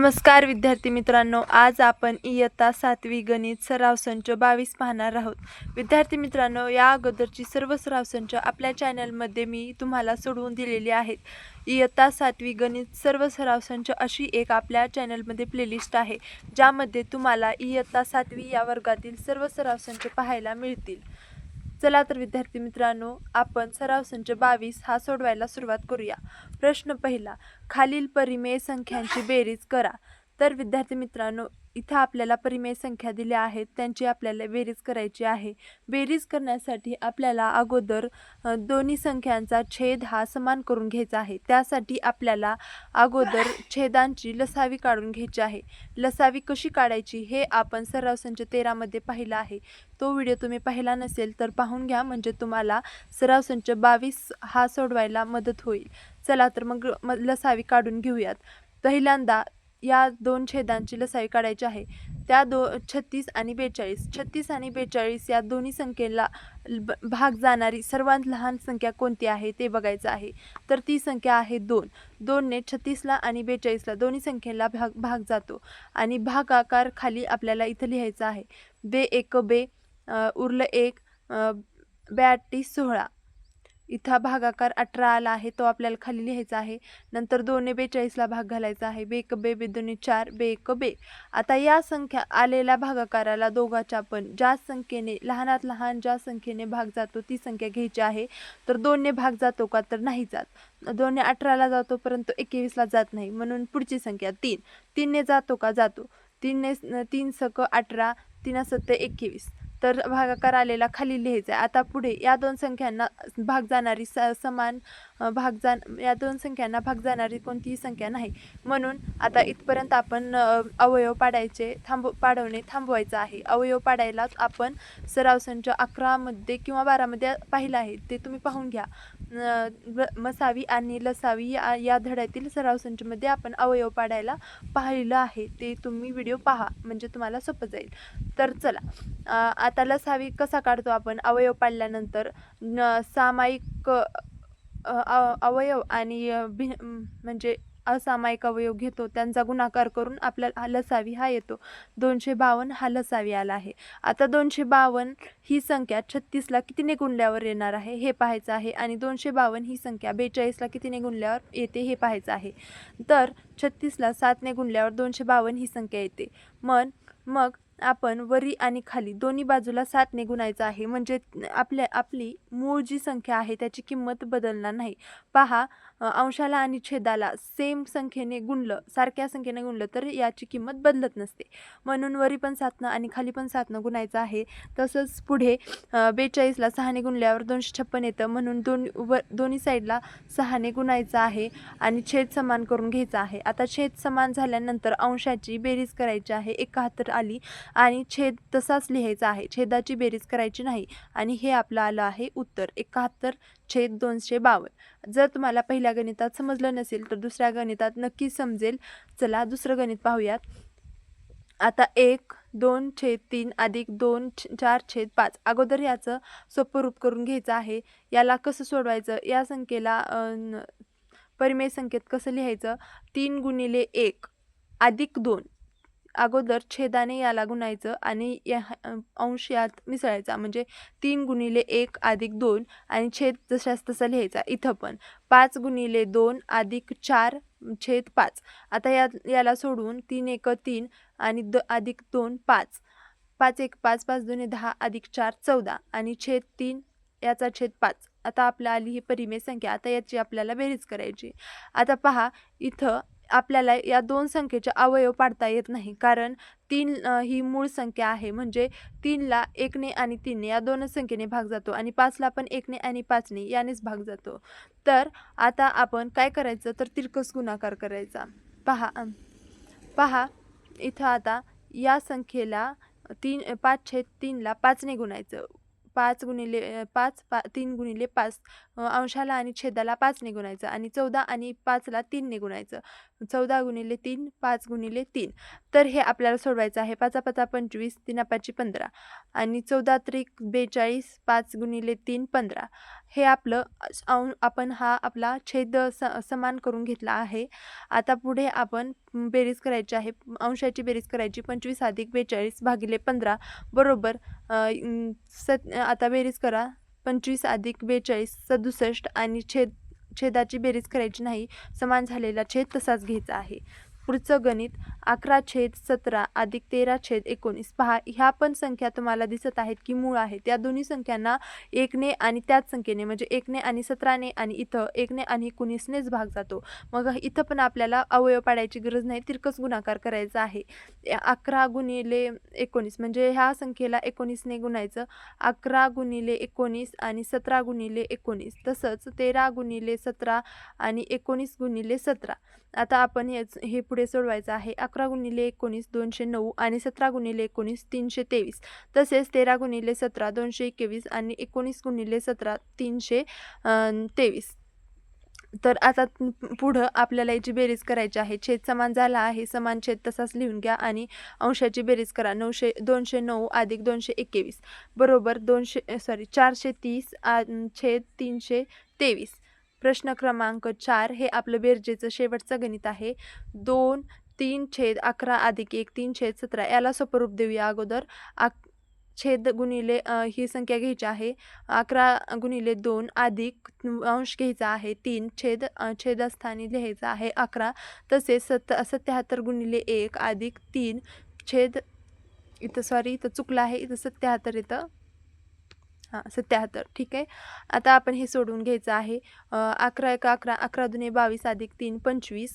नमस्कार विद्यार्थी मित्रांनो आज आपण इयत्ता सातवी गणित सराव संच बावीस पाहणार आहोत. विद्यार्थी मित्रांनो या अगोदरची सर्व सराव संच आपल्या चॅनलमध्ये मी तुम्हाला सोडवून दिलेली आहेत. इयत्ता सातवी गणित सर्व सराव संच अशी एक आपल्या चॅनलमध्ये प्लेलिस्ट आहे ज्यामध्ये तुम्हाला इयत्ता सातवी या वर्गातील सर्व सराव संच पाहायला मिळतील. चला तर विद्यार्थी मित्रांनो आपण सराव संच बावीस हा सोडवायला सुरुवात करूया. प्रश्न पहिला खालील परिमेय संख्यांची बेरीज करा. तर विद्यार्थी मित्रांनो इथं आपल्याला परिमेय संख्या दिल्या आहेत त्यांची आपल्याला बेरीज करायची आहे. बेरीज करण्यासाठी आपल्याला अगोदर दोन्ही संख्यांचा छेद हा समान करून घ्यायचा आहे. त्यासाठी आपल्याला अगोदर छेदांची लसावी काढून घ्यायची आहे. लसावी कशी काढायची हे आपण सराव संच तेरामध्ये पाहिलं आहे. तो व्हिडिओ तुम्ही पाहिला नसेल तर पाहून घ्या म्हणजे तुम्हाला सराव संच बावीस हा सोडवायला मदत होईल. चला तर मग म लसावी काढून घेऊयात. पहिल्यांदा या दोन छेदांची लसाई काढायची आहे. त्या दो छत्तीस आणि बेचाळीस. छत्तीस आणि बेचाळीस या दोन्ही संख्येला भाग जाणारी सर्वात लहान संख्या कोणती आहे ते बघायचं आहे. तर ती संख्या आहे दोन. दोनने छत्तीसला आणि बेचाळीसला दोन्ही संख्येला भाग भाग जातो. आणि भागाकार खाली आपल्याला इथं लिहायचं आहे. बे एक बे उरलं एक अ, सोळा. इथं भागाकार अठरा आला आहे तो आपल्याला खाली लिहायचा आहे. नंतर दोन बेचाळीसला भाग घालायचा आहे. बेक बे बे दोन्ही चार बे एक बे. आता या संख्या आलेल्या भागाकाराला दोघाच्या पण ज्या संख्येने लहानात लहान ज्या संख्येने भाग जातो ती संख्या घ्यायची आहे. तर दोनने भाग जातो का तर नाही जात. दोनने अठराला जातो परंतु एकवीसला जात नाही. म्हणून पुढची संख्या तीन. तीनने जातो का? जातो. तीनने तीन सक अठरा तीन सत्ते एकवीस. तर भागाकार आलेला खाली लिहायचा आहे आता पुढे या दोन संख्यांना भाग जाणारी स समान भाग जा या दोन संख्यांना भाग जाणारी कोणतीही संख्या नाही. म्हणून आता इथपर्यंत आपण अवयव पाडायचे थांब पाडवणे थांबवायचं आहे. अवयव पाडायला आपण सराव संच अकरामध्ये किंवा बारामध्ये पाहिलं आहे. ते तुम्ही पाहून घ्या. मसावी आणि लसावी या या धड्यातील सराव संचमध्ये आपण अवयव पाडायला पाहिलं आहे. ते तुम्ही व्हिडिओ पहा. म्हणजे तुम्हाला सोपं जाईल. तर चला. आता लसावी कसा काढतो आपण? अवयव पाडल्यानंतर न सामायिक अवयव आणि भिन भि म्हणजे असामायिक अवयव घेतो त्यांचा गुणाकार करून आपल्याला लसावी हा येतो. दोनशे बावन्न हा लसावी आला आहे. आता दोनशे बावन्न ही संख्या छत्तीसला कितीने गुणल्यावर येणार आहे हे पाहायचं आहे. आणि दोनशे बावन्न ही संख्या बेचाळीसला कितीने गुणल्यावर येते हे पाहायचं आहे. तर छत्तीसला सातने गुणल्यावर दोनशे बावन्न ही संख्या येते. मग मग आपण वरी आणि खाली दोन्ही बाजूला सातने गुणायचं आहे. म्हणजे आपल्या आपली मूळ जी संख्या आहे त्याची किंमत बदलणार नाही. पहा अंशाला आणि छेदाला सेम संख्येने गुणलं सारख्या संख्येने गुणलं तर याची किंमत बदलत नसते. म्हणून वरी पण सातनं आणि खाली पण सातनं गुणायचं आहे. तसंच पुढे बेचाळीसला सहाने गुणल्यावर दोनशे छप्पन येतं. म्हणून दोन व दोन्ही साईडला सहाने गुणायचं आहे आणि छेद समान करून घ्यायचा आहे. आता छेद समान झाल्यानंतर अंशाची बेरीज करायची आहे. एकाहत्तर आली आणि छेद तसाच लिहायचा आहे. छेदाची बेरीज करायची नाही आणि हे आपलं आलं आहे उत्तर. एकाहत्तर छेद दोनशे बावन्न. जर तुम्हाला पहिल्या गणितात समजलं नसेल तर दुसऱ्या गणितात नक्की समजेल. चला दुसरं गणित पाहूयात. आता एक दोन छेद तीन अधिक दोन चार छेद पाच. अगोदर याचं सोपं रूप करून घ्यायचं आहे. याला कसं सोडवायचं? या संख्येला परिमेय संख्येत कसं लिहायचं? तीन गुणिले एक अधिक दोन. अगोदर छेदाने याला गुणायचं आणि या अंश यात मिसळायचा. म्हणजे तीन गुणिले एक अधिक दोन आणि छेद जशास तसा लिहायचा. इथं पण. पाच गुणिले दोन अधिक चार छेद पाच. आता या याला सोडून तीन एक तीन आणि द अधिक दोन पाच. पाच एक पाच पाच दोन दहा अधिक चार चौदा आणि छेद तीन याचा छेद पाच. आता आपल्या आली ही परिमेय संख्या. आता याची आपल्याला बेरीज करायची. आता पहा इथं आपल्याला या दोन संख्येचे अवयव पाडता येत नाही. कारण तीन ही मूळ संख्या आहे. म्हणजे तीनला एकने आणि तीनने या दोनच संख्येने भाग जातो आणि पाचला पण एकने आणि पाचने यानेच भाग जातो. तर आता आपण काय करायचं? तर तिरकस गुणाकार करायचा. पहा पहा इथं आता या संख्येला तीन पाच छेद तीनला पाचने गुणायचं. पाच गुणिले पाच पा तीन गुणिले पाच अंशाला आणि छेदाला पाचने गुणायचं आणि चौदा आणि पाचला तीनने गुणायचं. चौदा गुणिले तीन पाच गुणिले तीन. तर हे आपल्याला सोडवायचं आहे. पाचा पाचा पंचवीस तीन पाची पंधरा. आणि चौदा त्रिक बेचाळीस पाच गुणिले तीन पंधरा. हे आपलं औ- आपण हा आपला छेद स समान करून घेतला आहे. आता पुढे आपण बेरीज करायची आहे. अंशाची बेरीज करायची. पंचवीस अधिक बेचाळीस भागिले पंधरा. बरोबर. स सत आता बेरीज करा. पंचवीस अधिक बेचाळीस सदुसष्ट. आणि छेद छेदाची बेरीज करायची नाही. समान झालेला छेद तसाच घ्यायचा आहे. पुढचं गणित अकरा छेद सतरा अधिक तेरा छेद एकोणीस. पहा ह्या पण संख्या तुम्हाला दिसत आहेत की मूळ आहे. त्या दोन्ही संख्यांना एकने आणि त्याच संख्येने म्हणजे एकने आणि सतराने आणि इथं एकने आणि एकोणीसनेच भाग जातो. मग इथं पण आपल्याला अवयव पाडायची गरज नाही तिरकस गुणाकार करायचा आहे. या अकरा गुणिले एकोणीस म्हणजे ह्या संख्येला एकोणीसने गुणायचं. अकरा गुणिले एकोणीस आणि सतरा गुणिले एकोणीस तसंच तेरा गुणिले सतरा आणि एकोणीस गुणिले सतरा. आता आपण हेच हे पुढे सोडवायचा आहे. अकरा गुणिले एकोणीस दोनशे नऊ आणि सतरा गुणिले एकोणीस तीनशे तेवीस. तसेच तेरा गुणिले सतरा दोनशे एकवीस आणि एकोणीस गुणिले सतरा तीनशे तेवीस. तर आता पुढं आपल्याला याची बेरीज करायची आहे. छेद समान झाला आहे. समान छेद तसाच लिहून घ्या आणि अंशाची बेरीज करा. नऊशे दोनशे नऊ अधिक दोनशे एकवीस. बरोबर दोनशे सॉरी चारशे तीस आ- छेद तीनशे तेवीस. प्रश्न क्रमांक चार हे आपलं बेरजेचं शेवटचं गणित आहे. दोन तीन छेद अकरा अधिक एक तीन छेद सतरा. याला स्वरूप देऊया अगोदर. अक छेद गुणिले ही संख्या घ्यायची आहे. अकरा गुणिले दोन अधिक अंश घ्यायचा आहे. तीन छेद छेदस्थानी लिहायचा आहे. अकरा तसेच सत सत्याहत्तर गुणिले एक अधिक तीन छेद इथं सॉरी इथं चुकलं आहे. इथं सत्याहत्तर इथं हां सत्याहत्तर. ठीक आहे. आता आपण हे सोडून घ्यायचं आहे. अकरा एक अकरा अकरा दुने बावीस अधिक तीन पंचवीस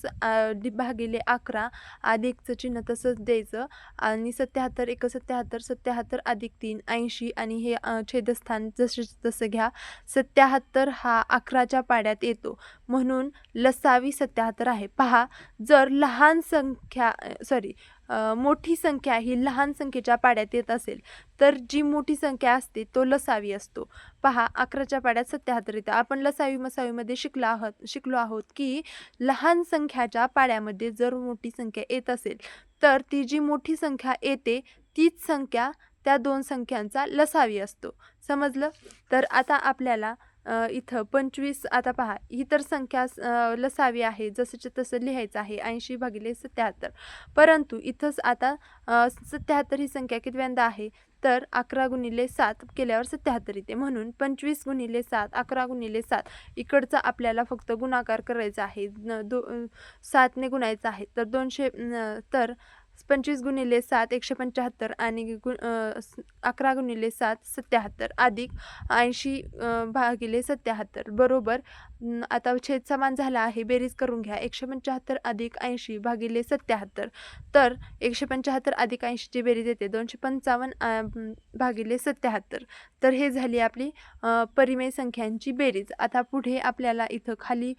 भागिले अकरा अधिकचं चिन्ह तसंच द्यायचं. आणि सत्याहत्तर एक सत्याहत्तर सत्याहत्तर अधिक तीन ऐंशी आणि हे छेदस्थान जसं तसं घ्या. सत्याहत्तर हा अकराच्या पाड्यात येतो. म्हणून लसावी सत्याहत्तर आहे. पहा जर लहान संख्या सॉरी मोठी संख्या ही लहान संख्येच्या पाड्यात येत असेल तर जी मोठी संख्या असते तो लसावी असतो. पहा अकराच्या पाड्यात सत्याहत्तर येतं आपण लसावी मसावीमध्ये शिकलो आहोत शिकलो आहोत की लहान संख्याच्या पाड्यामध्ये जर मोठी संख्या येत असेल तर ती जी मोठी संख्या येते तीच संख्या त्या दोन संख्यांचा लसावी असतो. समजलं? तर आता आपल्याला इथं पंचवीस आता पहा ही तर संख्या लसावी आहे जसंच्या तसं लिहायचं आहे ऐंशी भागिले सत्याहत्तर. परंतु इथंच आता सत्याहत्तर ही संख्या कितव्यांदा आहे? तर अकरा गुणिले सात केल्यावर सत्याहत्तर येते. म्हणून पंचवीस गुणिले सात अकरा गुणिले सात इकडचा आपल्याला फक्त गुणाकार करायचा आहे. न- दो सातने गुणायचं आहे. तर दोनशे तर पंचवीस गुणिले सात एकशे पंच्याहत्तर आणि गु अकरा गुणिले सात सत्याहत्तर अधिक ऐंशी भागिले सत्याहत्तर. बरोबर? आता छेद समान झाला आहे. बेरीज करून घ्या. एकशे पंच्याहत्तर अधिक ऐंशी भागिले सत्याहत्तर. तर एकशे पंच्याहत्तर अधिक ऐंशीची बेरीज येते. दोनशे पंचावन्न भागिले सत्याहत्तर. तर हे झाली आपली परिमेय संख्यांची बेरीज. आता पुढे आपल्याला इथं खाली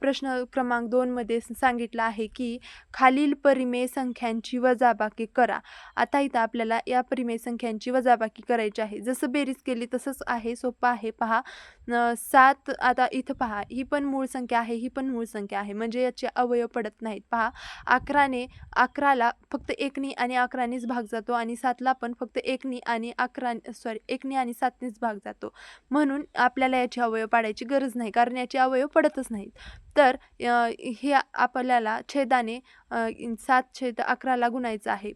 प्रश्न क्रमांक दोनमध्ये सांगितलं आहे की खालील परिमेय संख्यांची वजाबाकी करा. आता इथं आपल्याला या परिमेय संख्यांची वजाबाकी करायची आहे. जसं बेरीज केली तसंच आहे सोपं आहे. पहा सात आता इथं पहा ही पण मूळ संख्या आहे ही पण मूळ संख्या आहे. म्हणजे याचे अवयव पडत नाहीत. पहा अकराने अकराला फक्त एकनी आणि अकरानेच भाग जातो आणि सातला पण फक्त एकनी आणि अकरा सॉरी एकनी आणि सातनेच भाग जातो. म्हणून आपल्याला याची अवयव पाडायची गरज नाही कारण याचे अवयव पडतच नाहीत. तर हे आपल्याला छेदाने सात छेद अकराला गुणायचं आहे.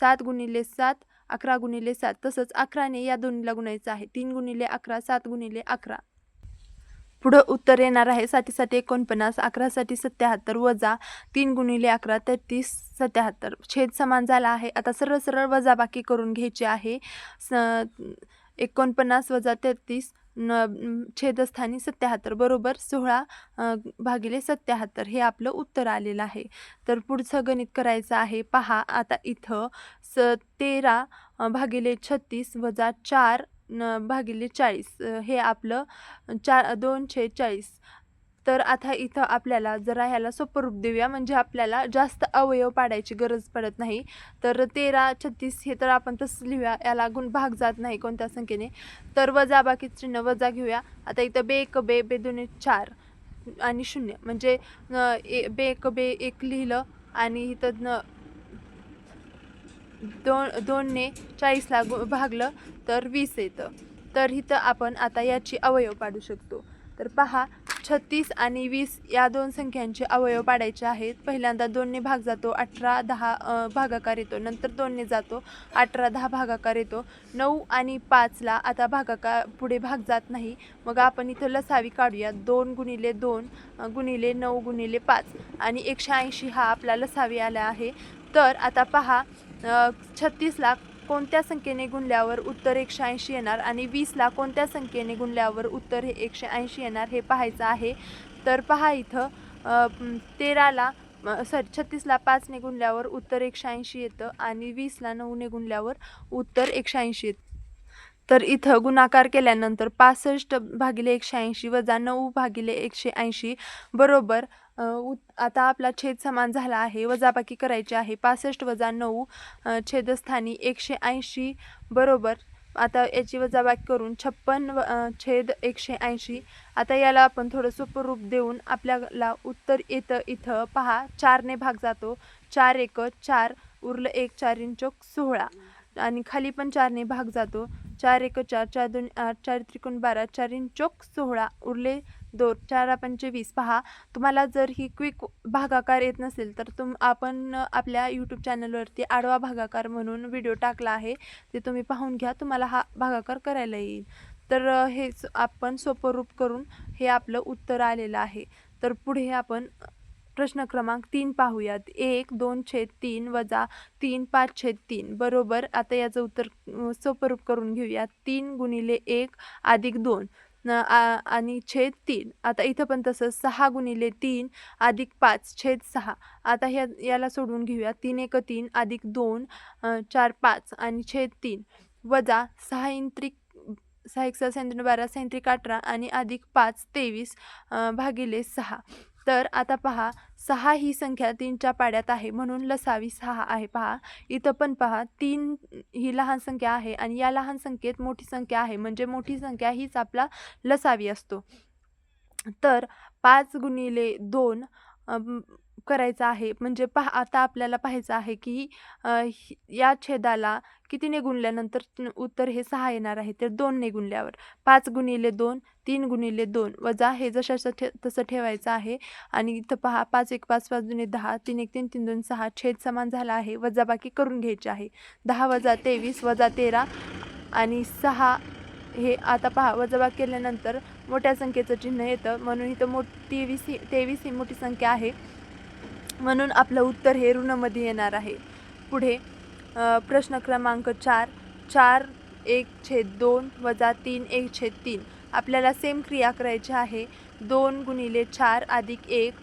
सात गुणिले सात अकरा गुणिले सात तसंच अकराने या दोन्हीला गुणायचं आहे. तीन गुणिले अकरा सात गुणिले अकरा. पुढं उत्तर येणार आहे. साठीसाठी एकोणपन्नास अकरासाठी सत्याहत्तर वजा तीन गुणिले अकरा तेहतीस सत्याहत्तर. छेद समान झाला आहे. आता सरळ सरळ वजाबाकी करून घ्यायची आहे. स एकोणपन्नास वजा तेहतीस न छेदस्थानी सत्याहत्तर बरोबर सोळा भागिले सत्याहत्तर हे आपलं उत्तर आलेलं आहे. तर पुढचं गणित करायचं आहे. पहा आता इथं स तेरा भागिले छत्तीस वजा चार न भागिले चाळीस हे आपलं चार दोनशे चाळीस तर आता इथं आपल्याला जरा ह्याला सोपं रूप देऊया. म्हणजे आपल्याला जास्त अवयव पाडायची गरज पडत नाही. तर तेरा छत्तीस हे तर आपण तसं लिहूया. याला गुण भाग जात नाही कोणत्या संख्येने. तर वजा बाकी चिन्ह वजा घेऊया. आता इथं बे एक बे बे दोन्ही चार आणि शून्य. म्हणजे ए बे एक बे एक लिहिलं आणि इथं दोन दोनने चाळीसला भागलं तर वीस येतं. तर इथं आपण आता याची अवयव पाडू शकतो. तर पहा छत्तीस आणि वीस या दोन संख्यांचे अवयव पाडायचे आहेत. पहिल्यांदा दोनने भाग जातो अठरा दहा भागाकार येतो. नंतर दोनने जातो अठरा दहा भागाकार येतो. नऊ आणि पाचला आता भागाकार पुढे भाग जात नाही. मग आपण इथं लसावी काढूया. दोन गुणिले दोन गुणिले नऊ गुणिले पाच आणि एकशे ऐंशी हा आपला लसावी आला आहे. तर आता पहा छत्तीस छत्तीसला कोणत्या संख्येने गुणल्यावर उत्तर एकशे ऐंशी येणार आणि वीसला कोणत्या संख्येने गुणल्यावर उत्तर हे एकशे ऐंशी येणार हे पाहायचं आहे. तर पहा इथं तेराला सॉरी छत्तीसला पाचने गुणल्यावर उत्तर एकशे ऐंशी येतं आणि वीसला नऊने गुणल्यावर उत्तर एकशे ऐंशी येतं. तर इथं गुणाकार केल्यानंतर पासष्ट भागिले एकशे ऐंशी वजा नऊ भागिले एकशे ऐंशी बरोबर उत आता आपला छेद समान झाला आहे वजाबाकी करायची आहे. पासष्ट वजा नऊ छेदस्थानी एकशे ऐंशी बरोबर. आता याची वजाबाकी करून छप्पन व छेद एकशे ऐंशी. आता याला आपण थोडं सोपं रूप देऊन आपल्याला उत्तर येतं इथं. पहा चारने भाग जातो. चार एक चार उरलं एक चार इंचोक सोळा. आणि खाली पण चारने भाग जातो. चार एक चार चार दोन आठ चार त्रिकोण बारा चार इंचोक सोळा. उरले दोन चार पंचे वीस पहा तुम्हाला जर ही क्विक भागाकार येत नसेल तर तुम आपण आपल्या यूट्यूब चॅनलवरती आडवा भागाकार म्हणून व्हिडिओ टाकला आहे ते तुम्ही पाहून घ्या तुम्हाला हा भागाकार करायला येईल. तर हेच आपण सोपं रूप करून हे आपलं उत्तर आलेलं आहे. तर पुढे आपण प्रश्न क्रमांक तीन पाहूयात. एक दोन छेद तीन वजा तीन पाच छेद तीन. बरोबर? आता याचं उत्तर सोपरूप करून घेऊया तीन गुणिले एक अधिक दोन. न आ- आणि छेद तीन. आता इथं पण तसं सहा गुणिले तीन अधिक पाच छेद सहा. आता ह्या याला सोडवून घेऊया. तीन एक तीन अधिक दोन चार पाच आणि छेद तीन. वजा सहा इंत्रिक सहा एक सहा सेंद्रिक बारा सेंत्रिक अठरा आणि अधिक पाच तेवीस भागिले सहा. तर आता पहा सहा ही संख्या तीनच्या पाड्यात आहे. म्हणून लसावी सहा आहे. पहा इथं पण पहा तीन ही लहान संख्या आहे आणि या लहान संख्येत मोठी संख्या आहे. म्हणजे मोठी संख्या हीच आपला लसावी असतो. तर पाच गुणिले दोन करायचं आहे. म्हणजे पहा आता आपल्याला पाहायचं आहे की या छेदाला कितीने गुणल्यानंतर उत्तर हे सहा येणार आहे. तर दोनने गुणल्यावर पाच गुणिले दोन तीन गुणिले दोन वजा हे जशाचं ठे तसं ठेवायचं आहे. आणि इथं पहा पाच एक पाच पाच दुने दहा तीन एक तीन तीन दोन सहा छेद समान झाला आहे. वजाबाकी करून घ्यायची आहे. दहा वजा तेवीस वजा तेरा आणि सहा हे आता पहा वजाबाकी केल्यानंतर मोठ्या संख्येचं चिन्ह येतं. म्हणून इथं मोठ तेवीस ही तेवीस ही मोठी संख्या आहे. म्हणून आपलं उत्तर हे ऋणमध्ये येणार आहे. पुढे प्रश्न क्रमांक चार. चार एक छेद दोन वजा तीन एक छेद तीन. आपल्याला सेम क्रिया करायची आहे. दोन गुणिले चार अधिक एक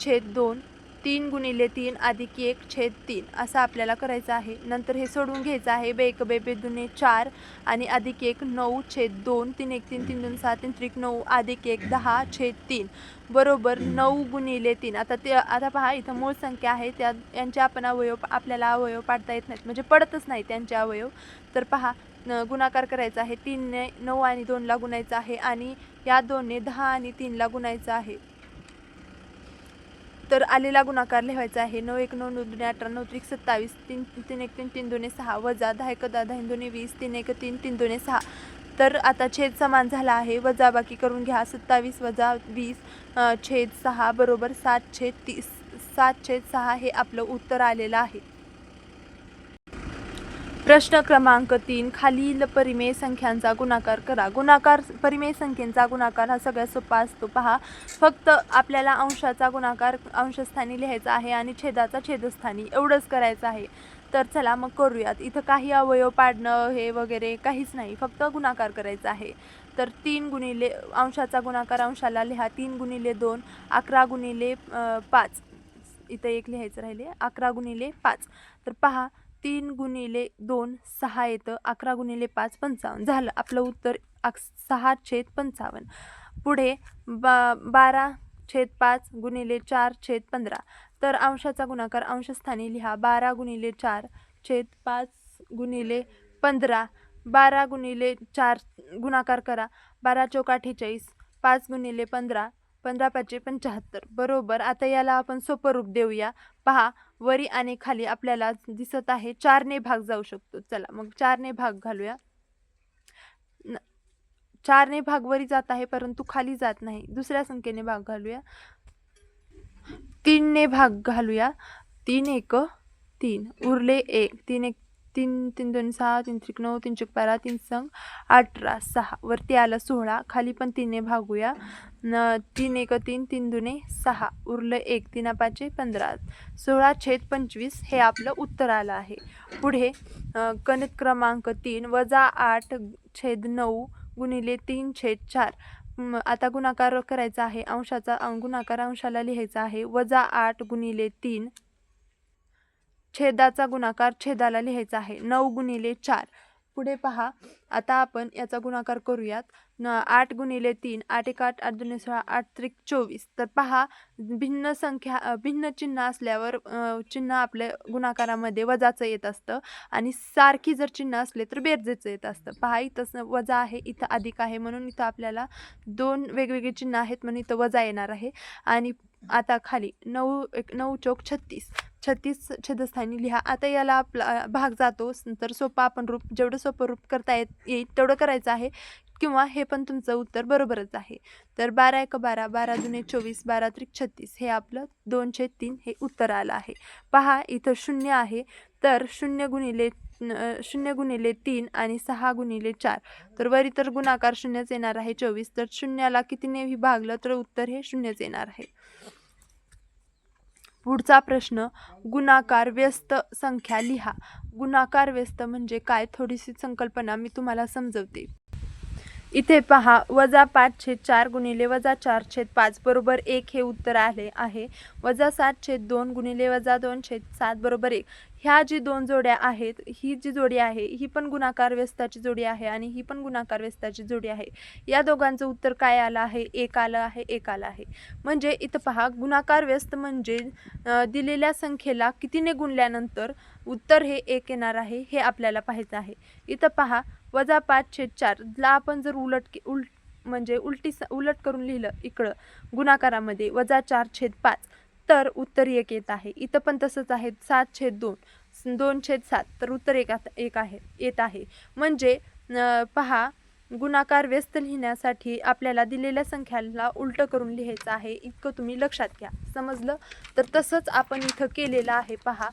छेद दोन तीन गुणिले तीन अधिक एक छेद तीन असं आपल्याला करायचं आहे. नंतर हे सोडून घ्यायचं आहे. बे एक बे बे दुने चार आणि अधिक एक नऊ छेद दोन तीन एक तीन तीन दोन सात तीन त्रिक नऊ अधिक एक दहा छेद तीन बरोबर नऊ गुणिले तीन. आता ते आता पहा इथं मूळ संख्या आहे. त्या यांचे आपण अवयव आपल्याला अवयव पाडता येत नाहीत. म्हणजे पडतच नाही त्यांचे अवयव. तर पहा गुणाकार करायचा आहे. तीनने नऊ आणि दोनला गुणायचा आहे आणि या दोनने दहा आणि तीनला गुणायचं आहे. तर आलेला गुणाकार लिहायचा आहे. नऊ एक नऊ नऊ दोन्ही अठरा नऊ त्रिक सत्तावीस तीन तीन एक तीन तीन दोने सहा वजा दहा एक दहा दहा दोन्ही वीस तीन एक तीन तीन दोने सहा. तर आता छेद समान झाला आहे. वजाबाकी करून घ्या. सत्तावीस वजा वीस छेद सहा बरोबर सात छेद तीस सात छेद सहा हे आपलं उत्तर आलेलं आहे. प्रश्न क्रमांक तीन खालील परिमेय संख्यांचा गुणाकार करा. गुणाकार परिमेय संख्येचा गुणाकार हा सगळ्यात सोपा असतो. पहा फक्त आपल्याला अंशाचा गुणाकार अंशस्थानी लिहायचा आहे आणि छेदाचा छेदस्थानी. एवढंच करायचं आहे. तर चला मग करूयात. इथं काही अवयव पाडणं हे वगैरे काहीच नाही. फक्त गुणाकार करायचा आहे. तर तीन गुणिले अंशाचा गुणाकार अंशाला लिहा. तीन गुणिले दोन अकरा गुणिले पाच. इथं एक लिहायचं राहिले. अकरा गुणिले पाच. तर पहा तीन गुणिले दोन सहा येतं. अकरा गुणिले पाच पंचावन्न. झालं. आपलं उत्तर अक सहा छेद पंचावन्न. पुढे बा बारा छेद पाच गुणिले चार छेद पंधरा. तर अंशाचा गुणाकार अंशस्थानी लिहा. बारा गुणिले चार छेद पाच गुणिले पंधरा. बारा गुणिले चार गुणाकार करा. बारा चौक अठ्ठेचाळीस पाच गुणिले पंधरा. पंधरा पाचशे पंच्याहत्तर बरोबर. आता याला आपण सोपं रूप देऊया. पहा वरी आणि खाली आपल्याला दिसत आहे चारने भाग जाऊ शकतो. चला मग चारने भाग घालूया. न- चारने भाग वरी जात आहे परंतु खाली जात नाही. दुसऱ्या संख्येने भाग घालूया. तीनने भाग घालूया. तीन एक तीन. उरले एक. तीन एक तीन तीन दोन सहा तीन त्रिक नऊ तीन चक बारा तीन संग अठरा सहा. वरती आलं सोळा. खाली पण तीनने भागूया. न तीन एक तीन तीन दुने सहा. उरलं एक तीन पाचे पंधरा. सोळा छेद पंचवीस हे आपलं उत्तर आलं आहे. पुढे गणित क्रमांक तीन वजा आठ छेद नऊ गुणिले तीन छेद चार. आता गुणाकार करायचा आहे. अंशाचा गुणाकार अंशाला लिहायचा आहे. वजा आठ गुणिले तीन छेदाचा गुणाकार छेदाला लिहायचा आहे. नऊ गुणिले चार. पुढे पहा. आता आपण याचा गुणाकार करूयात. न आठ गुणिले तीन. आठ एक आठ आठ दोन सोळा आठ त्रिक चोवीस. तर पहा भिन्न संख्या भिन्न चिन्ह असल्यावर चिन्ह आपल्या गुणाकारामध्ये वजाचं येत असतं. आणि सारखी जर चिन्ह असले तर बेरजेचं येत असतं. पहा इथं वजा आहे इथं अधिक आहे. म्हणून इथं आपल्याला दोन वेगवेगळे चिन्ह आहेत म्हणून इथं वजा येणार आहे. आणि आता खाली नऊ एक नऊ चौक छत्तीस. छत्तीस छेदस्थानी लिहा. आता याला आपला भाग जातो. तर सोपं आपण रूप जेवढं सोपं रूप करता येत येईल तेवढं करायचं आहे. किंवा हे पण तुमचं उत्तर बरोबरच आहे. तर बारा एक बारा बारा जुने चोवीस बारा त्रिक छत्तीस हे आपलं दोनशे तीन हे उत्तर आलं आहे. पहा इथं शून्य आहे. तर शून्य गुणिले शून्य गुणिले तीन आणि सहा गुणिले चार. तर वरी तर गुणाकार शून्यच येणार आहे चोवीस. तर शून्याला कितीने विभागलं तर उत्तर हे शून्यच येणार आहे. पुढचा प्रश्न गुणाकार व्यस्त संख्या लिहा. गुणाकार व्यस्त म्हणजे काय? थोडीशी संकल्पना मी तुम्हाला समजवते. इथे पहा वजा पाच छेद चार गुणिले वजा चार छेद पाच बरोबर एक हे उत्तर आले आहे. वजा सात छेद दोन गुणिले वजा दोन छेद सात बरोबर एक. ह्या जी दोन जोड्या आहेत ही जी जोडी आहे ही पण गुणाकार व्यस्ताची जोडी आहे आणि ही पण गुणाकार व्यस्ताची जोडी आहे. या दोघांचं उत्तर काय आलं आहे? एक आलं आहे एक आलं आहे. म्हणजे इथं पहा गुणाकार व्यस्त म्हणजे दिलेल्या संख्येला कितीने गुणल्यानंतर उत्तर हे एक येणार आहे हे आपल्याला पाहायचं आहे. इथं पहा वजा पाच छेद चार ला आपण जर उलट के- उलट म्हणजे उलटी स- उलट करून लिहिलं इकडं गुणाकारामध्ये वजा चार छेद पाच तर उत्तर एक येत आहे. इथं पण तसंच आहे. सात छेद दोन. दोन छेद सात. तर उत्तर एक एक आहे येत आहे. म्हणजे पहा गुणाकार व्यस्त लिहिण्यासाठी आपल्याला दिलेल्या संख्याला उलटं करून लिहायचं आहे. इतकं तुम्ही लक्षात घ्या. समजलं? तर तसंच आपण इथं केलेलं आहे. पहा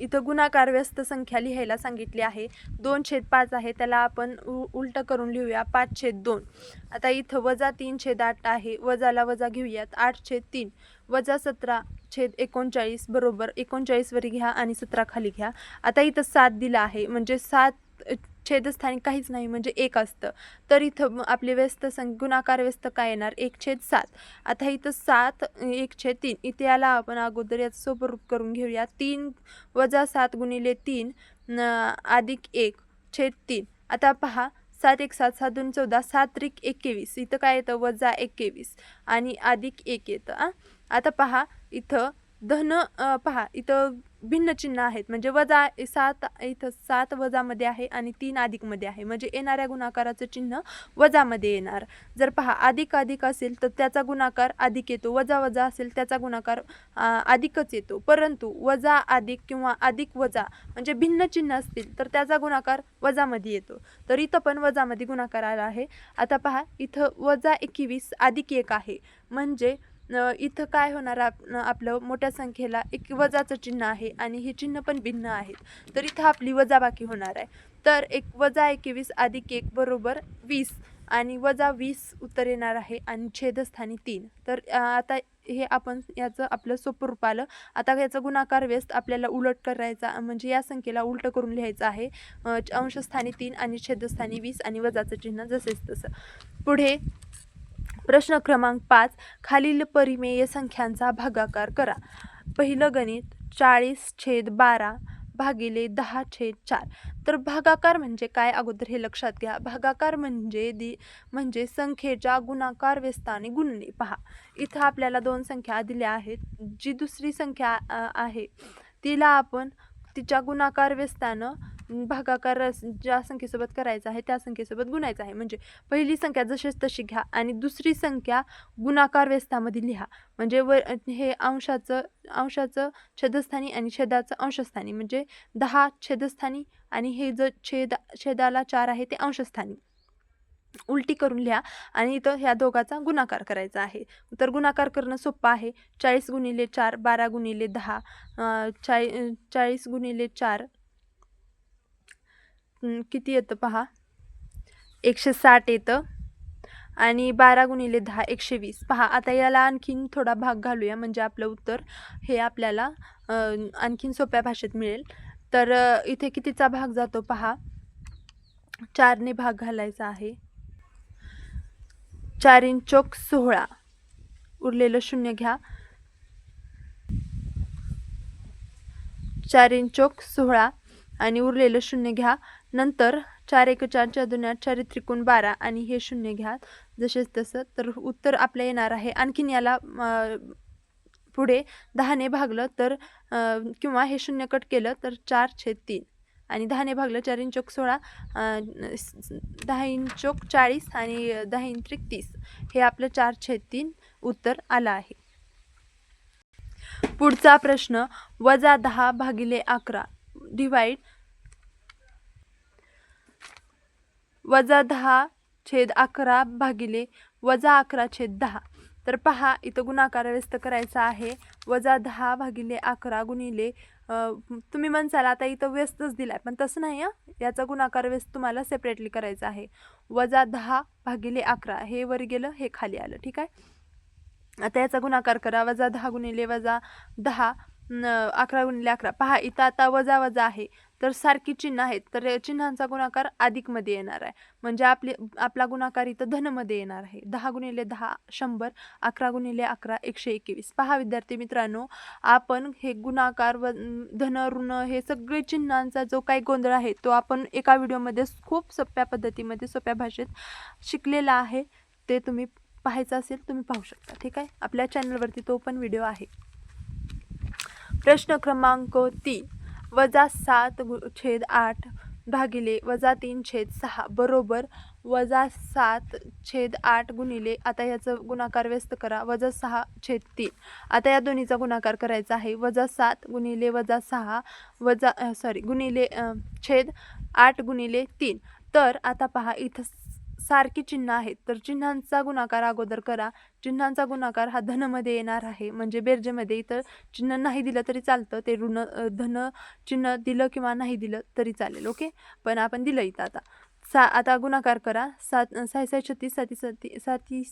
इथं गुणाकार व्यस्त संख्या लिहायला सांगितली आहे. दोन छेद पाच आहे त्याला आपण उ उलटं करून लिहूया. पाच छेद दोन. आता इथं वजा तीन छेद आठ आहे. वजाला वजा घेऊयात. आठ छेद तीन. वजा सतरा छेद एकोणचाळीस बरोबर एकोणचाळीसवरी घ्या आणि सतरा खाली घ्या. आता इथं सात दिला आहे. म्हणजे सात छेदस्थानी काहीच नाही म्हणजे एक असतं. तर इथं आपले व्यस्त सं गुणाकार व्यस्त काय येणार? एक छेद सात. आता इथं सात एक छेद तीन. इथे याला आपण अगोदर याचं सोपं रूप करून घेऊया. तीन वजा सात गुणिले तीन न अधिक एक छेद तीन. आता पहा सात एक सात सात दोन चौदा सात त्रिक एकवीस. इथं काय येतं? वजा एकवीस. आणि अधिक एक येतं आता पहा इथं धन पहा इथं भिन्न चिन्ह आहेत. म्हणजे वजा सात इथं सात वजामध्ये आहे आणि तीन अधिकमध्ये आहे. म्हणजे येणाऱ्या गुणाकाराचं चिन्ह वजामध्ये येणार. जर पहा अधिक अधिक असेल तर त्याचा गुणाकार अधिक येतो. वजा वजा असेल त्याचा गुणाकार अधिकच येतो. परंतु वजा अधिक किंवा अधिक वजा म्हणजे भिन्न चिन्ह असतील तर त्याचा गुणाकार वजामध्ये येतो. तर इथं पण वजामध्ये गुणाकार आला आहे. आता पहा इथं वजा एकवीस अधिक एक आहे. म्हणजे इथं काय होणार आप आपलं मोठ्या संख्येला एक वजाचं चिन्ह आहे आणि हे चिन्ह पण भिन्न आहेत. तर इथं आपली वजाबाकी होणार आहे. तर एक वजा एकवीस अधिक एक बरोबर वीस आणि वजा वीस उत्तर येणार आहे आणि छेदस्थानी तीन. तर आता हे आपण याचं आपलं सोपं रूप आलं. आता याचा गुणाकार व्यस्त आपल्याला उलट करायचा म्हणजे या संख्येला उलट करून लिहायचं आहे. अंशस्थानी तीन आणि छेदस्थानी वीस आणि वजाचं चिन्ह जसेच तसं. पुढे प्रश्न क्रमांक पाच खालील परिमेय संख्यांचा भागाकार करा. पहिलं गणित चाळीस छेद बारा भागिले दहा छेद चार. तर भागाकार म्हणजे काय? अगोदर हे लक्षात घ्या. भागाकार म्हणजे दि म्हणजे संख्येच्या गुणाकार व्यस्ताने गुणणे. पहा. इथं आपल्याला दोन संख्या दिल्या आहेत. जी दुसरी संख्या आहे तिला आपण तिच्या गुणाकार व्यस्तानं भागाकार ज्या संख्येसोबत करायचा आहे त्या संख्येसोबत गुणायचा आहे. म्हणजे पहिली संख्या जशीच तशी घ्या आणि दुसरी संख्या गुणाकार व्यस्तामध्ये लिहा. म्हणजे व हे अंशाचं अंशाचं छेदस्थानी आणि छेदाचं अंशस्थानी. म्हणजे दहा छेदस्थानी आणि हे जर छेद छेदाला चार आहे ते अंशस्थानी. उलटी करून लिहा आणि इथं ह्या दोघाचा गुणाकार करायचा आहे. तर गुणाकार करणं सोपं आहे. चाळीस गुणिले चार बारा गुणिले दहा चाळी चाळीस गुणिले चार किती येतं पहा? एकशे साठ येतं. आणि बारा गुणिले दहा एकशे वीस. पहा आता याला आणखीन थोडा भाग घालूया. म्हणजे आपलं उत्तर हे आपल्याला आणखीन सोप्या भाषेत मिळेल. तर इथे कितीचा भाग जातो पहा? चारने भाग घालायचा आहे. चार इंचोक सोहळा उरलेलं शून्य घ्या. चार इंचोक सोहळा आणि उरलेलं शून्य घ्या. नंतर चार एक चारच्या चार दुन्या त्रिकोण बारा आणि हे शून्य घ्या. जसेच तसं तर उत्तर आपलं येणार आहे. आणखीन याला पुढे दहाने भागलं तर किंवा हे शून्य कट केलं तर चार छेद तीन. आणि दहाने भागलं चार इंचोक सोळा दहा इंचोक चाळीस आणि दहा इंत्रिक तीस. हे आपलं चार छेद तीन उत्तर आलं आहे. पुढचा प्रश्न वजा दहा भागिले अकरा. डिवाईड वजा दहा छेद अकरा भागिले वजा अकरा छेद दहा. तर पहा इथं गुणाकार व्यस्त करायचा आहे. वजा दहा भागिले अकरा गुणिले तुम्ही म्हणसाल आता इथं व्यस्तच दिला आहे पण तसं नाही हां. याचा गुणाकार व्यस्त तुम्हाला सेपरेटली करायचा आहे. वजा दहा भागिले अकरा हे वर गेलं हे खाली आलं ठीक आहे? आता याचा गुणाकार करा. वजा दहा गुणिले वजा दहा न, अकरा गुणिले अकरा. पहा इथं आता वजा वजा आहे. तर सारखी चिन्ह आहेत. तर या चिन्हांचा गुणाकार अधिकमध्ये येणार आहे. म्हणजे आपले आपला गुणाकार इथं धनमध्ये येणार आहे. दहा गुणिले दहा शंभर. अकरा गुणिले अकरा एकशे एकवीस. पहा विद्यार्थी मित्रांनो आपण हे गुणाकार व धन ऋण हे सगळे चिन्हांचा जो काही गोंधळ आहे तो आपण एका व्हिडिओमध्ये खूप सोप्या पद्धतीमध्ये सोप्या भाषेत शिकलेला आहे. ते तुम्ही पाहायचं असेल तुम्ही पाहू शकता. ठीक आहे? आपल्या चॅनलवरती तो पण व्हिडिओ आहे. प्रश्न क्रमांक तीन वजा सात गु छेद आठ भागिले वजा तीन छेद सहा बरोबर वजा सात छेद आठ गुणिले आता याचं गुणाकार व्यस्त करा वजा सहा छेद तीन. आता या दोन्हीचा गुणाकार करायचा आहे वजा सात गुणिले वजा सहा वजा सॉरी गुणिले छेद आठ गुणिले तीन. तर आता पहा इथं सारखी चिन्ह आहेत. तर चिन्हांचा गुणाकार अगोदर करा. चिन्हांचा गुणाकार हा धनमध्ये येणार आहे. म्हणजे बेरजेमध्ये इथं चिन्ह नाही दिलं तरी चालतं. ते ऋण धन चिन्ह दिलं किंवा नाही दिलं तरी चालेल. ओके? पण आपण दिलं इथं आता. सा आता गुणाकार करा. सात साय साय छत्तीस साती साती साती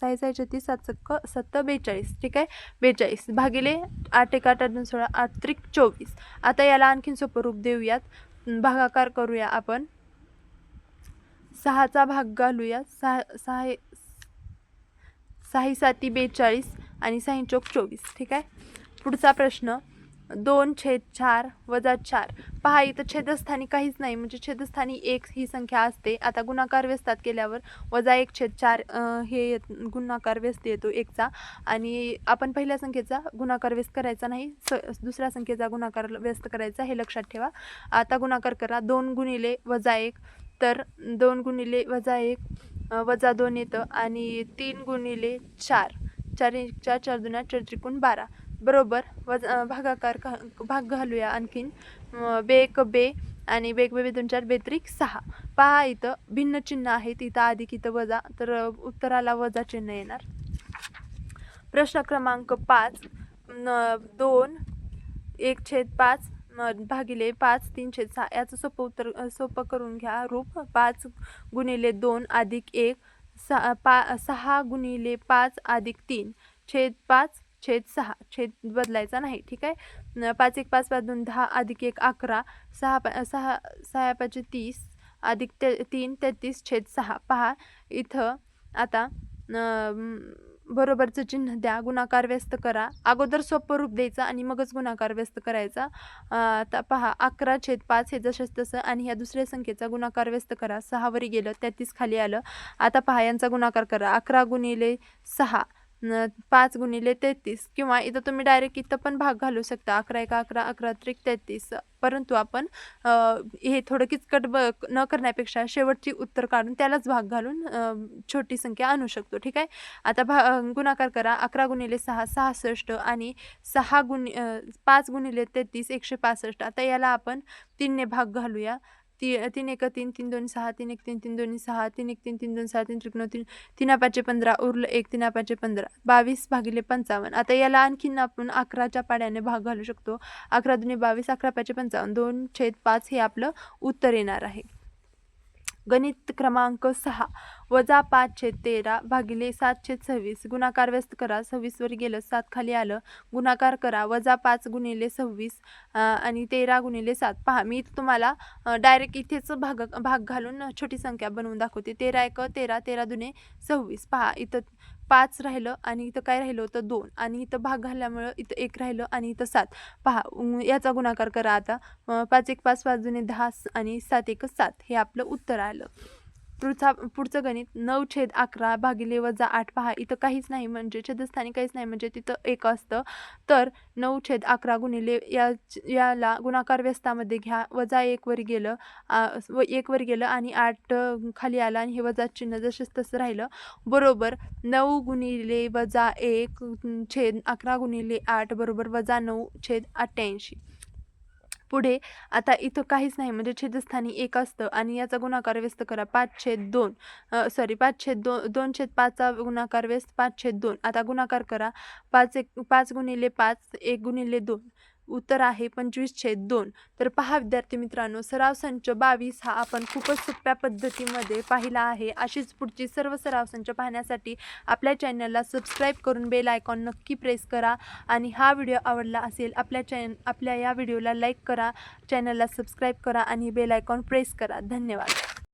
साई छत्तीस सात सक्क सत्त बेचाळीस. ठीक आहे? बेचाळीस. भागिले आठ एक आठ दोन सोळा आठ त्रिक चोवीस. आता याला आणखीन सोपं रूप देऊयात. भागाकार करूया आपण. सहाचा भाग घालूया. सहा सहा साही साती बेचाळीस आणि साही चौक चोवीस. ठीक आहे? पुढचा प्रश्न. दोन छेद चार वजा चार. पहा इथं छेदस्थानी काहीच नाही. म्हणजे छेदस्थानी एक ही संख्या असते. आता गुणाकार व्यस्तात केल्यावर वजा एक छेद चार हे येत- गुणाकार व्यस्त येतो एकचा. आणि आपण पहिल्या संख्येचा गुणाकार व्यस्त करायचा नाही. स दुसऱ्या संख्येचा गुणाकार व्यस्त करायचा हे लक्षात ठेवा. आता गुणाकार करा. दोन गुणिले वजा एक. तर दोन गुणिले वजा एक वजा दोन येतं आणि तीन गुणिले चार. चार एक चार चार जुन्या चार त्रिकोण बारा. बरोबर? वजा भागाकार घा- भाग घालूया आणखीन. बे एक बे आणि बेक बे दोन चार बेत्रिक सहा. पहा इथं भिन्न चिन्ह आहेत. इथं अधिक इथं वजा. तर उत्तराला वजा चिन्ह येणार. प्रश्न क्रमांक पाच दोन एक छेद पाच भागिले पाच तीन छेद सहा. याचं सोपं उत्तर सोपं करून घ्या. रूप पाच गुणिले दोन अधिक एक. सहा पा सहा गुणिले पाच अधिक तीन. छेद पाच छेद सहा. छेद बदलायचा नाही. ठीक आहे? पाच एक पाच पाच दोन दहा अधिक एक अकरा. सहा पा सहा सहा पाचशे तीस अधिक ते तीन तेहतीस छेद सहा. पहा इथं आता बरोबरचं चिन्ह द्या. गुणाकार व्यस्त करा. अगोदर सोपं रूप द्यायचं आणि मगच गुणाकार व्यस्त करायचा. आता पहा अकरा छेद पाच हे जसेच तसं आणि ह्या दुसऱ्या संख्येचा गुणाकार व्यस्त करा. सहावरी गेलं तेहतीस खाली आलं. आता पहा यांचा गुणाकार करा. अकरा गुणिले सहा. पाच गुणिले तेहतीस किंवा इथं तुम्ही डायरेक्ट इथं पण भाग घालू शकता. अकरा एक अकरा अकरा त्रिक तेहतीस. परंतु आपण हे थोडं किचकट ब न करण्यापेक्षा शेवटची उत्तर काढून त्यालाच भाग घालून छोटी संख्या आणू शकतो. ठीक आहे? आता भा गुणाकार करा. अकरा गुणिले सहा सहासष्ट आणि सहा गुणि पाच गुणिले तेहतीस एकशे पासष्ट. आता याला आपण तीनने भाग घालूया. ती तीन एक तीन तीन दोन सहा तीन एक तीन तीन दोन सहा तीन एक तीन तीन दोन सहा तीन त्रिकोण तीन तीन पाचशे पंधरा उरलं एक तीन पाचशे पंधरा बावीस भागिले पंचावन्न. आता याला आणखीन आपण अकराच्या पाड्याने भाग घालू शकतो. अकरा दोन्ही बावीस अकरा पाचशे पंचावन्न. दोन छेद पाच हे आपलं उत्तर येणार आहे. गणित क्रमांक सहा. वजा पाचशे तेरा भागिले सातशे सव्वीस. गुणाकार व्यस्त करा. सव्वीसवर गेलं सात खाली आलं. गुणाकार करा. वजा पाच गुणिले सव्वीस आणि तेरा गुणिले सात. पहा मी इथं तुम्हाला डायरेक्ट इथेच भाग भाग घालून छोटी संख्या बनवून दाखवते. तेरा एक तेरा तेरा दुने सव्वीस. पहा इथं पाच राहिलं आणि इथं काय राहिलं होतं? दोन. आणि इथं भाग घालल्यामुळं इथं एक राहिलं आणि इथं सात. पहा याचा गुणाकार करा आता. पाच एक पाच पाच जुने दहा आणि सात एक सात. हे आपलं उत्तर आलं. पुढचा पुढचं गणित नऊ छेद अकरा भागिले वजा आठ पहा इथं काहीच नाही म्हणजे छेदस्थानी काहीच नाही म्हणजे तिथं एक असतं. तर नऊ छेद अकरा गुणिले या याला गुणाकार व्यस्तामध्ये घ्या वजा एकवर गेलं व एकवर गेलं आणि आठ खाली आलं आणि हे वजा चिन्ह जसेच तसं राहिलं. बरोबर नऊ गुणिले वजा एक छेद अकरा गुणिले आठ बरोबर वजा नऊ छेद अठ्ठ्याऐंशी. पुढे आता इथं काहीच नाही. म्हणजे छेदस्थानी एक असतं आणि याचा गुणाकार व्यस्त करा. पाच छेद दोन सॉरी पाच छेद दो दोन छेद पाचचा गुणाकार व्यस्त पाच छेद दोन. आता गुणाकार करा. पाच एक पाच गुणिले पाच एक गुणिले दोन. उत्तर आहे पंचवीस छेद दोन. तर पहा विद्यार्थी मित्रांनो सराव संच बावीस हा आपण खूपच सोप्या पद्धतीमध्ये पाहिला आहे. अशीच पुढची सर्व सराव संच पाहण्यासाठी आपल्या चॅनलला सबस्क्राईब करून बेल आयकॉन नक्की प्रेस करा. आणि हा व्हिडिओ आवडला असेल आपल्या चॅन आपल्या या व्हिडिओला लाईक करा चॅनलला सबस्क्राईब करा आणि बेल आयकॉन प्रेस करा. धन्यवाद.